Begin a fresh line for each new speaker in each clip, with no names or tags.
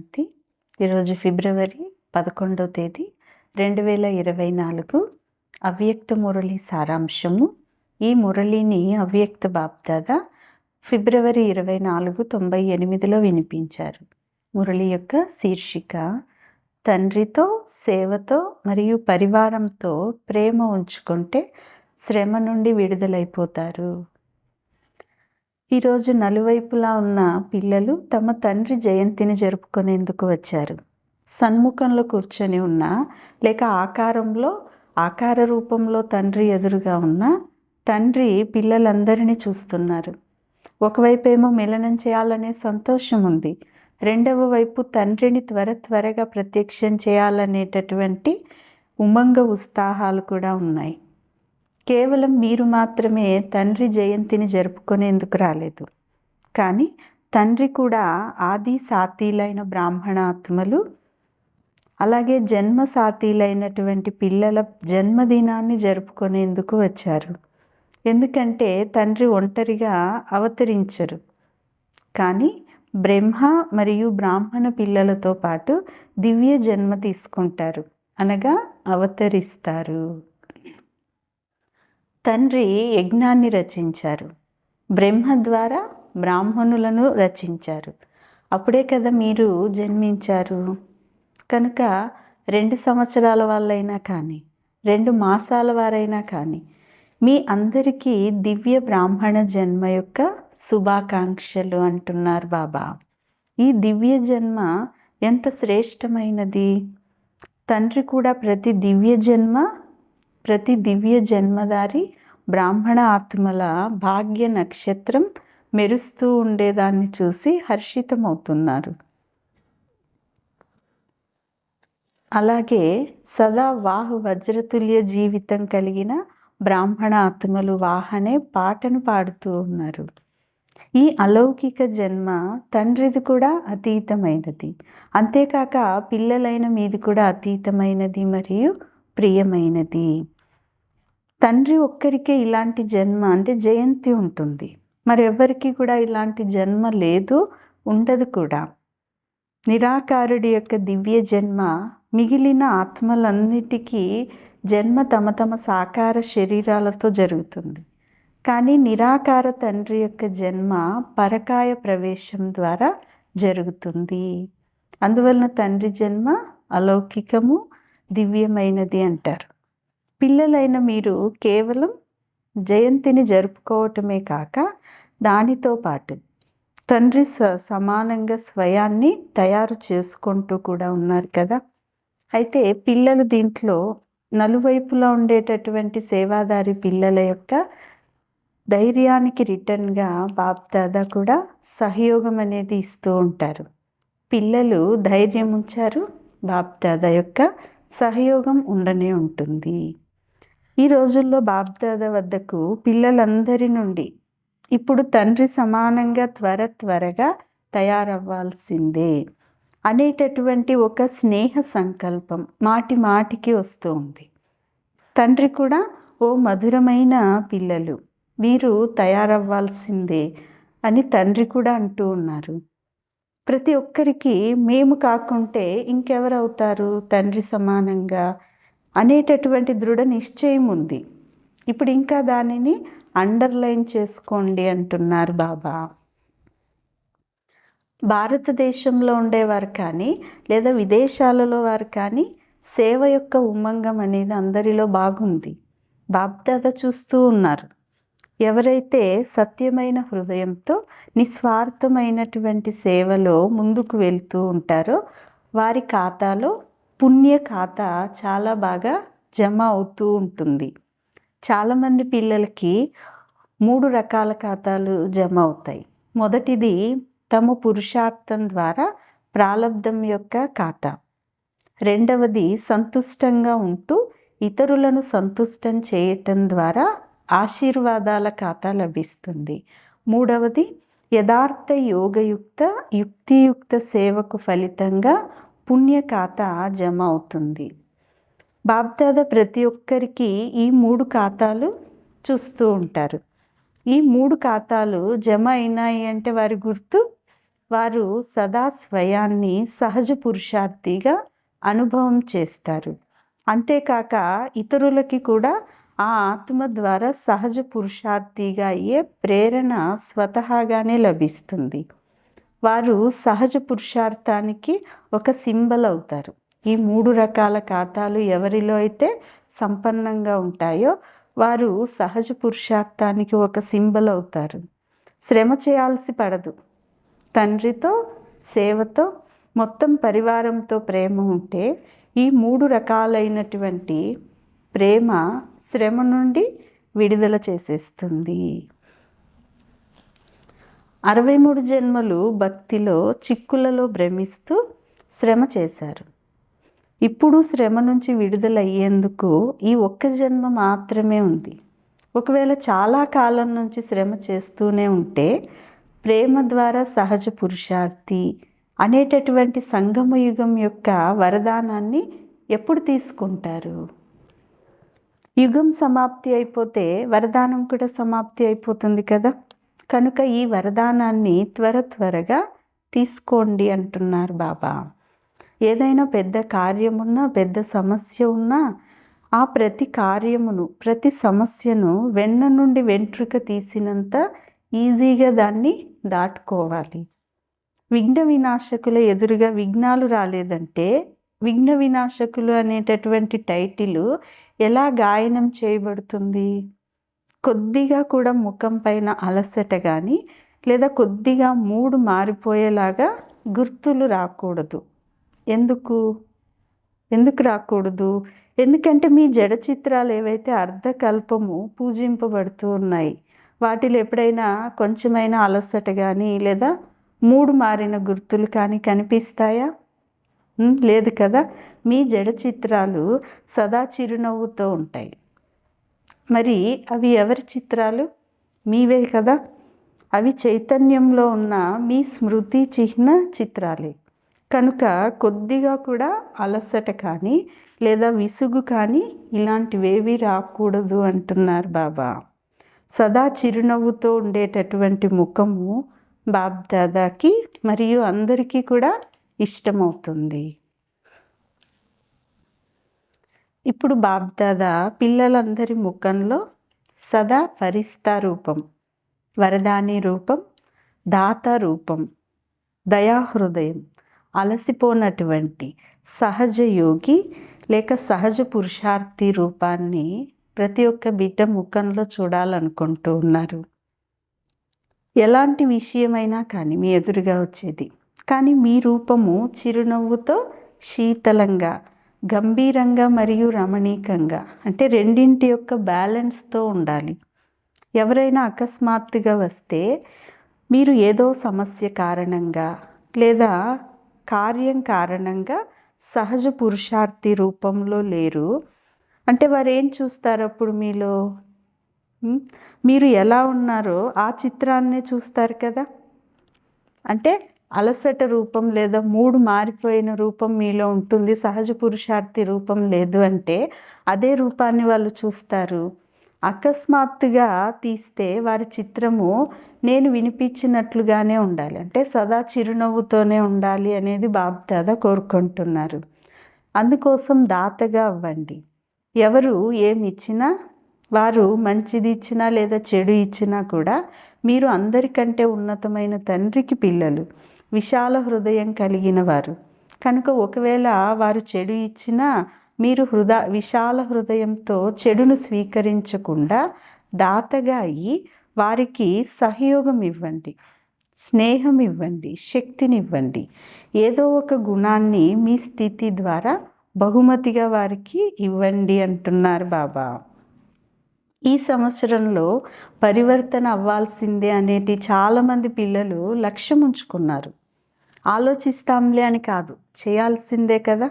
శాంతి ఈరోజు ఫిబ్రవరి పదకొండవ తేదీ రెండు వేల ఇరవై నాలుగు. అవ్యక్త మురళి సారాంశము. ఈ మురళిని అవ్యక్త బాప్దాద ఫిబ్రవరి ఇరవై నాలుగు తొంభై ఎనిమిదిలో వినిపించారు. మురళి యొక్క శీర్షిక తండ్రితో సేవతో మరియు పరివారంతో ప్రేమ ఉంచుకుంటే శ్రమ నుండి విడుదలైపోతారు. ఈరోజు నలువైపులా ఉన్న పిల్లలు తమ తండ్రి జయంతిని జరుపుకునేందుకు వచ్చారు. సన్ముఖంలో కూర్చొని ఉన్న లేక ఆకారంలో ఆకార రూపంలో తండ్రి ఎదురుగా ఉన్న తండ్రి పిల్లలందరినీ చూస్తున్నారు. ఒకవైపేమో మిలనం చేయాలనే సంతోషం ఉంది. రెండవ వైపు తండ్రిని త్వర త్వరగా ప్రత్యక్షం చేయాలనేటటువంటి ఉమంగ ఉత్సాహాలు కూడా ఉన్నాయి. కేవలం మీరు మాత్రమే తండ్రి జయంతిని జరుపుకునేందుకు రాలేదు. కానీ తండ్రి కూడా ఆది సాతీలైన బ్రాహ్మణ ఆత్మలు అలాగే జన్మ సాతీలైనటువంటి పిల్లల జన్మదినాన్ని జరుపుకునేందుకు వచ్చారు. ఎందుకంటే తండ్రి ఒంటరిగా అవతరించరు. కానీ బ్రహ్మ మరియు బ్రాహ్మణ పిల్లలతో పాటు దివ్య జన్మ తీసుకుంటారు. అనగా అవతరిస్తారు. తండ్రి యజ్ఞాన్ని రచించారు. బ్రహ్మ ద్వారా బ్రాహ్మణులను రచించారు. అప్పుడే కదా మీరు జన్మించారు. కనుక రెండు సంవత్సరాల వాళ్ళైనా కానీ రెండు మాసాల వారైనా కానీ మీ అందరికీ దివ్య బ్రాహ్మణ జన్మ యొక్క శుభాకాంక్షలు అంటున్నారు బాబా. ఈ దివ్య జన్మ ఎంత శ్రేష్టమైనది? తండ్రి కూడా ప్రతి దివ్య జన్మ ప్రతి దివ్య జన్మదారి బ్రాహ్మణ ఆత్మల భాగ్య నక్షత్రం మెరుస్తూ ఉండేదాన్ని చూసి హర్షితమవుతున్నారు. అలాగే సదా వాహు వజ్రతుల్య జీవితం కలిగిన బ్రాహ్మణ ఆత్మలు వాహనే పాటను పాడుతూ ఉన్నారు. ఈ అలౌకిక జన్మ తండ్రిది కూడా అతీతమైనది. అంతేకాక పిల్లలైన మీది కూడా అతీతమైనది మరియు ప్రియమైనది. తండ్రి ఒక్కరికే ఇలాంటి జన్మ అంటే జయంతి ఉంటుంది. మరి ఎవరికి కూడా ఇలాంటి జన్మ లేదు ఉండదు కూడా. నిరాకారుడి యొక్క దివ్య జన్మ మిగిలిన ఆత్మలన్నిటికీ జన్మ తమ తమ సాకార శరీరాలతో జరుగుతుంది. కానీ నిరాకార తండ్రి యొక్క జన్మ పరకాయ ప్రవేశం ద్వారా జరుగుతుంది. అందువలన తండ్రి జన్మ అలౌకికము దివ్యమైనది అంటారు. పిల్లలైన మీరు కేవలం జయంతిని జరుపుకోవటమే కాక దానితో పాటు తండ్రి స సమానంగా స్వయాన్ని తయారు చేసుకుంటూ కూడా ఉన్నారు కదా. అయితే పిల్లలు దీంట్లో నలువైపులా ఉండేటటువంటి సేవాదారి పిల్లల యొక్క ధైర్యానికి రిటర్న్గా బాప్దాదా కూడా సహయోగం అనేది ఇస్తూ ఉంటారు. పిల్లలు ధైర్యం ఉంచారు బాప్దాదా యొక్క సహయోగం ఉండనే ఉంటుంది. ఈ రోజుల్లో బాప్దాదా వద్దకు పిల్లలందరి నుండి ఇప్పుడు తండ్రి సమానంగా త్వర త్వరగా తయారవ్వాల్సిందే అనేటటువంటి ఒక స్నేహ సంకల్పం మాటి మాటికి వస్తూ ఉంది. తండ్రి కూడా ఓ మధురమైన పిల్లలు మీరు తయారవ్వాల్సిందే అని తండ్రి కూడా అంటూ ఉన్నారు. ప్రతి ఒక్కరికి మేము కాకుంటే ఇంకెవరవుతారు? తండ్రి సమానంగా అనేటటువంటి దృఢ నిశ్చయం ఉంది. ఇప్పుడు ఇంకా దానిని అండర్లైన్ చేసుకోండి అంటున్నారు బాబా. భారతదేశంలో ఉండేవారు కానీ లేదా విదేశాలలో వారు కానీ సేవ యొక్క ఉమ్మంగం అనేది అందరిలో బాగుంది. బాప్దాద చూస్తూ ఉన్నారు. ఎవరైతే సత్యమైన హృదయంతో నిస్వార్థమైనటువంటి సేవలో ముందుకు వెళ్తూ ఉంటారో వారి ఖాతాలో పుణ్య ఖాతా చాలా బాగా జమ అవుతూ ఉంటుంది. చాలామంది పిల్లలకి మూడు రకాల ఖాతాలు జమ అవుతాయి. మొదటిది తమ పురుషార్థం ద్వారా ప్రాలబ్ధం యొక్క ఖాతా. రెండవది సంతుష్టంగా ఉంటూ ఇతరులను సంతుష్టం చేయటం ద్వారా ఆశీర్వాదాల ఖాతా లభిస్తుంది. మూడవది యథార్థ యోగయుక్త యుక్తియుక్త సేవకు ఫలితంగా పుణ్య ఖాతా జమ అవుతుంది. బాబ్దాదా ప్రతి ఒక్కరికి ఈ మూడు ఖాతాలు చూస్తూ ఉంటారు. ఈ మూడు ఖాతాలు జమ అయినాయి అంటే వారి గుర్తు వారు సదా స్వయాన్ని సహజ పురుషార్థిగా అనుభవం చేస్తారు. అంతేకాక ఇతరులకి కూడా ఆ ఆత్మ ద్వారా సహజ పురుషార్థిగా అయ్యే ప్రేరణ స్వతహాగానే లభిస్తుంది. వారు సహజ పురుషార్థానికి ఒక సింబల్ అవుతారు. ఈ మూడు రకాల ఖాతాలు ఎవరిలో అయితే సంపన్నంగా ఉంటాయో వారు సహజ పురుషార్థానికి ఒక సింబల్ అవుతారు. శ్రమ చేయాల్సి పడదు. తండ్రితో సేవతో మొత్తం పరివారంతో ప్రేమ ఉంటే ఈ మూడు రకాలైనటువంటి ప్రేమ శ్రమ నుండి విడుదల చేసేస్తుంది. అరవై మూడు జన్మలు భక్తిలో చిక్కులలో భ్రమిస్తూ శ్రమ చేశారు. ఇప్పుడు శ్రమ నుంచి విడుదలయ్యేందుకు ఈ ఒక్క జన్మ మాత్రమే ఉంది. ఒకవేళ చాలా కాలం నుంచి శ్రమ చేస్తూనే ఉంటే ప్రేమ ద్వారా సహజ పురుషార్థి అనేటటువంటి సంగమ యుగం యొక్క వరదానాన్ని ఎప్పుడు తీసుకుంటారు? యుగం సమాప్తి అయిపోతే వరదానం కూడా సమాప్తి అయిపోతుంది కదా? కనుక ఈ వరదానాన్ని త్వర త్వరగా తీసుకోండి అంటున్నారు బాబా. ఏదైనా పెద్ద కార్యమున్నా పెద్ద సమస్య ఉన్నా ఆ ప్రతి కార్యమును ప్రతి సమస్యను వెన్న నుండి వెంట్రుక తీసినంత ఈజీగా దాన్ని దాటుకోవాలి. విఘ్న వినాశకుల ఎదురుగా విఘ్నాలు రాలేదంటే విఘ్న వినాశకులు అనేటటువంటి టైటిల్ ఎలా గాయనం చేయబడుతుంది? కొద్దిగా కూడా ముఖం పైన అలసట కానీ లేదా కొద్దిగా మూడు మారిపోయేలాగా గుర్తులు రాకూడదు. ఎందుకు? ఎందుకు రాకూడదు? ఎందుకంటే మీ జడ చిత్రాలు ఏవైతే అర్ధకల్పము పూజింపబడుతూ ఉన్నాయి వాటిలో ఎప్పుడైనా కొంచెమైనా అలసట కానీ లేదా మూడు మారిన గుర్తులు కానీ కనిపిస్తాయా? లేదు కదా? మీ జడ చిత్రాలు సదా చిరునవ్వుతో ఉంటాయి. మరి అవి ఎవరి చిత్రాలు? మీవే కదా. అవి చైతన్యంలో ఉన్న మీ స్మృతి చిహ్న చిత్రాలే. కనుక కొద్దిగా కూడా అలసట కానీ లేదా విసుగు కానీ ఇలాంటివేవి రాకూడదు అంటున్నారు బాబా. సదా చిరునవ్వుతో ఉండేటటువంటి ముఖము బాబ్దాదాకి మరియు అందరికీ కూడా ఇష్టమవుతుంది. ఇప్పుడు బాబ్దాదా పిల్లలందరి ముఖంలో సదా ఫరిస్తా రూపం వరదాని రూపం దాత రూపం దయాహృదయం అలసిపోనటువంటి సహజ యోగి లేక సహజ పురుషార్థి రూపాన్ని ప్రతి ఒక్క బిడ్డ ముఖంలో చూడాలనుకుంటూ ఉన్నారు. ఎలాంటి విషయమైనా కానీ మీ ఎదురుగా వచ్చేది. కానీ మీ రూపము చిరునవ్వుతో శీతలంగా గంభీరంగా మరియు రమణీకంగా అంటే రెండింటి యొక్క బ్యాలెన్స్తో ఉండాలి. ఎవరైనా అకస్మాత్తుగా వస్తే మీరు ఏదో సమస్య కారణంగా లేదా కార్యం కారణంగా సహజ పురుషార్థి రూపంలో లేరు. అంటే వారు ఏం చూస్తారు అప్పుడు మీలో? మీరు ఎలా ఉన్నారో ఆ చిత్రాన్నే చూస్తారు కదా? అంటే అలసట రూపం లేదా మూడు మారిపోయిన రూపం మీలో ఉంటుంది సహజ పురుషార్థి రూపం లేదు అంటే అదే రూపాన్ని వాళ్ళు చూస్తారు. అకస్మాత్తుగా తీస్తే వారి చిత్రము నేను వినిపించినట్లుగానే ఉండాలి. అంటే సదా చిరునవ్వుతోనే ఉండాలి అనేది బాబ్దాద కోరుకుంటున్నారు. అందుకోసం దాతగా అవ్వండి. ఎవరు ఏమి ఇచ్చినా వారు మంచిది ఇచ్చినా లేదా చెడు ఇచ్చినా కూడా మీరు అందరికంటే ఉన్నతమైన తండ్రికి పిల్లలు. విశాల హృదయం కలిగిన వారు. కనుక ఒకవేళ వారు చెడు ఇచ్చినా మీరు హృద విశాల హృదయంతో చెడును స్వీకరించకుండా దాతగా అయ్యి వారికి సహయోగం ఇవ్వండి. స్నేహం ఇవ్వండి. శక్తినివ్వండి. ఏదో ఒక గుణాన్ని మీ స్థితి ద్వారా బహుమతిగా వారికి ఇవ్వండి అంటున్నారు బాబా. ఈ సంవత్సరంలో పరివర్తన అవ్వాల్సిందే అనేది చాలామంది పిల్లలు లక్ష్యం ఉంచుకున్నారు. ఆలోచిస్తాంలే అని కాదు చేయాల్సిందే కదా.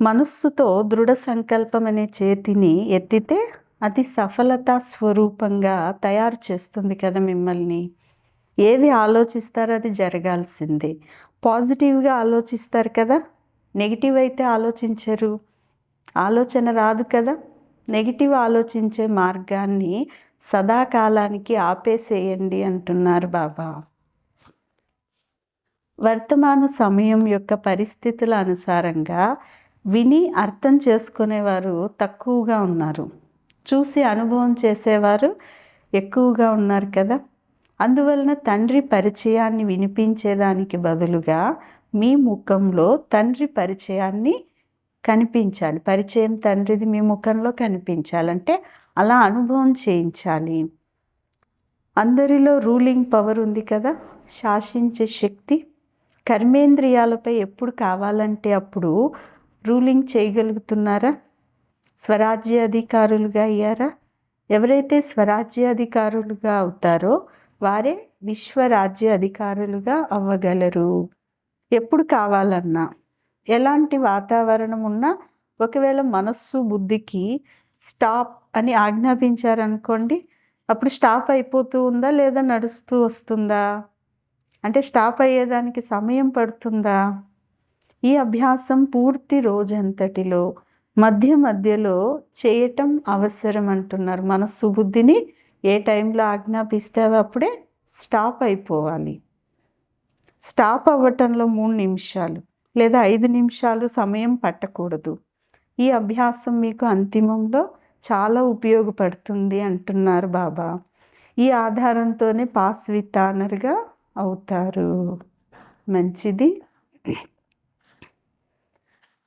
మనస్సుతో దృఢ సంకల్పం అనే చేతిని ఎత్తితే అది సఫలత స్వరూపంగా తయారు చేస్తుంది కదా మిమ్మల్ని. ఏది ఆలోచిస్తారో అది జరగాల్సిందే. పాజిటివ్గా ఆలోచిస్తారు కదా. నెగిటివ్ అయితే ఆలోచించరు. ఆలోచన రాదు కదా. నెగిటివ్ ఆలోచించే మార్గాన్ని సదాకాలానికి ఆపేసేయండి అంటున్నారు బాబా. వర్తమాన సమయం యొక్క పరిస్థితుల అనుసారంగా విని అర్థం చేసుకునేవారు తక్కువగా ఉన్నారు. చూసి అనుభవం చేసేవారు ఎక్కువగా ఉన్నారు కదా? అందువలన తండ్రి పరిచయాన్ని వినిపించేదానికి బదులుగా మీ ముఖంలో తండ్రి పరిచయాన్ని కనిపించాలి. పరిచయం తండ్రిది మీ ముఖంలో కనిపించాలంటే అలా అనుభవం చేయించాలి. అందరిలో రూలింగ్ పవర్ ఉంది కదా? శాసించే శక్తి కర్మేంద్రియాలపై ఎప్పుడు కావాలంటే అప్పుడు రూలింగ్ చేయగలుగుతున్నారా? స్వరాజ్యాధికారులుగా అయ్యారా? ఎవరైతే స్వరాజ్యాధికారులుగా అవుతారో వారే విశ్వరాజ్య అధికారులుగా అవ్వగలరు. ఎప్పుడు కావాలన్నా ఎలాంటి వాతావరణం ఉన్నా ఒకవేళ మనస్సు బుద్ధికి స్టాప్ అని ఆజ్ఞాపించారనుకోండి అప్పుడు స్టాప్ అయిపోతూ ఉందా లేదా నడుస్తూ వస్తుందా? అంటే స్టాప్ అయ్యేదానికి సమయం పడుతుందా? ఈ అభ్యాసం పూర్తి రోజంతటిలో మధ్య మధ్యలో చేయటం అవసరం అంటున్నారు. మన సుబుద్ధిని ఏ టైంలో ఆజ్ఞాపిస్తావో అప్పుడే స్టాప్ అయిపోవాలి. స్టాప్ అవ్వటంలో మూడు నిమిషాలు లేదా ఐదు నిమిషాలు సమయం పట్టకూడదు. ఈ అభ్యాసం మీకు అంతిమంలో చాలా ఉపయోగపడుతుంది అంటున్నారు బాబా. ఈ ఆధారంతోనే పాస్ విత్ ఆనర్గా అవుతారు. మంచిది.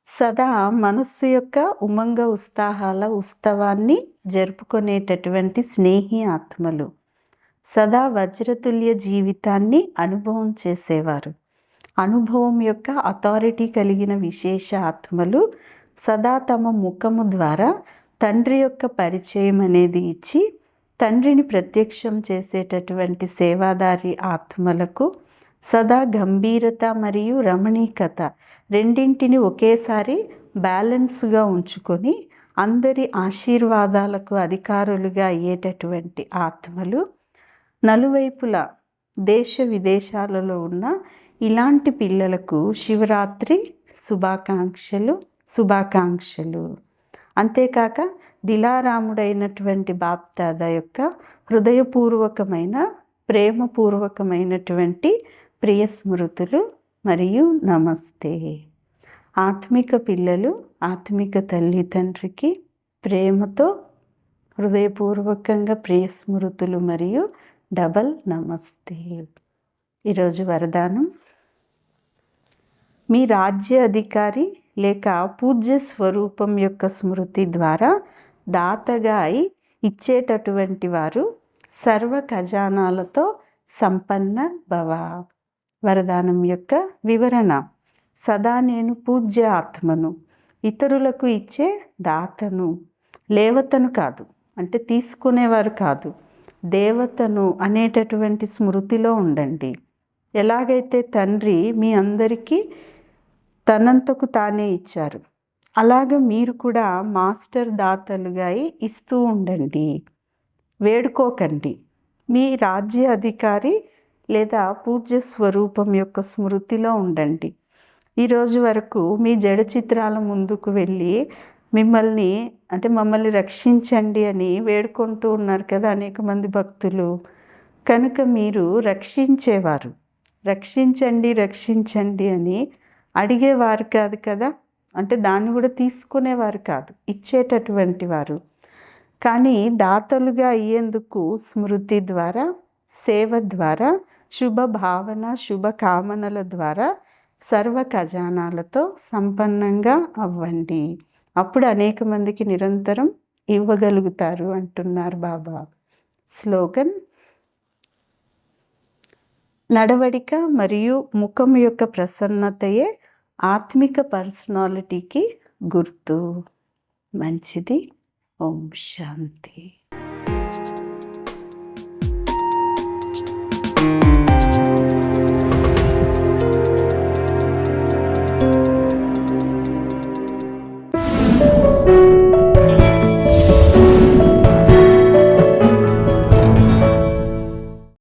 సదా మనస్సు యొక్క ఉమంగ ఉత్సాహాల ఉత్సవాన్ని జరుపుకునేటటువంటి స్నేహి ఆత్మలు. సదా వజ్రతుల్య జీవితాన్ని అనుభవం చేసేవారు. అనుభవం యొక్క అథారిటీ కలిగిన విశేష ఆత్మలు సదా తమ ముఖము ద్వారా తండ్రి యొక్క పరిచయం అనేది ఇచ్చి తండ్రిని ప్రత్యక్షం చేసేటటువంటి సేవాదారి ఆత్మలకు సదా గంభీరత మరియు రమణీకత రెండింటిని ఒకేసారి బ్యాలెన్స్గా ఉంచుకొని అందరి ఆశీర్వాదాలకు అధికారులుగా అయ్యేటటువంటి ఆత్మలు. నలువైపుల దేశ విదేశాలలో ఉన్న ఇలాంటి పిల్లలకు శివరాత్రి శుభాకాంక్షలు శుభాకాంక్షలు. అంతేకాక దిలారాముడైనటువంటి బాప్దాద యొక్క హృదయపూర్వకమైన ప్రేమపూర్వకమైనటువంటి ప్రియ స్మృతులు మరియు నమస్తే. ఆత్మిక పిల్లలు ఆత్మిక తల్లిదండ్రికి ప్రేమతో హృదయపూర్వకంగా ప్రియ స్మృతులు మరియు డబల్ నమస్తే. ఈరోజు వరదానం. మీ రాజ్య అధికారి లేక పూజ్య స్వరూపం యొక్క స్మృతి ద్వారా దాతగా అయి ఇచ్చేటటువంటి వారు సర్వ ఖజానాలతో సంపన్న భవ. వరదానం యొక్క వివరణ. సదా నేను పూజ్య ఆత్మను ఇతరులకు ఇచ్చే దాతను లేవతను కాదు అంటే తీసుకునేవారు కాదు దేవతను అనేటటువంటి స్మృతిలో ఉండండి. ఎలాగైతే తండ్రి మీ అందరికీ తనంతకు తానే ఇచ్చారు. అలాగ మీరు కూడా మాస్టర్ దాతలుగా ఇస్తూ ఉండండి. వేడుకోకండి. మీ రాజ్య అధికారి లేదా పూజ్య స్వరూపం యొక్క స్మృతిలో ఉండండి. ఈరోజు వరకు మీ జడ చిత్రాల ముందుకు వెళ్ళి మిమ్మల్ని అంటే మమ్మల్ని రక్షించండి అని వేడుకుంటూ ఉన్నారు కదా అనేక మంది భక్తులు. కనుక మీరు రక్షించేవారు. రక్షించండి రక్షించండి అని అడిగేవారు కాదు కదా? అంటే దాన్ని కూడా తీసుకునేవారు కాదు. ఇచ్చేటటువంటి వారు. కానీ దాతలుగా అయ్యేందుకు స్మృతి ద్వారా సేవ ద్వారా శుభ భావన శుభ కామనల ద్వారా సర్వ ఖజానాలతో సంపన్నంగా అవ్వండి. అప్పుడు అనేక మందికి నిరంతరం ఇవ్వగలుగుతారు అంటున్నారు బాబా. స్లోగన్ నడవడిక మరియు ముఖం యొక్క ప్రసన్నతయే ఆత్మిక పర్సనాలిటీకి గుర్తు. మంచిది. ఓం శాంతి.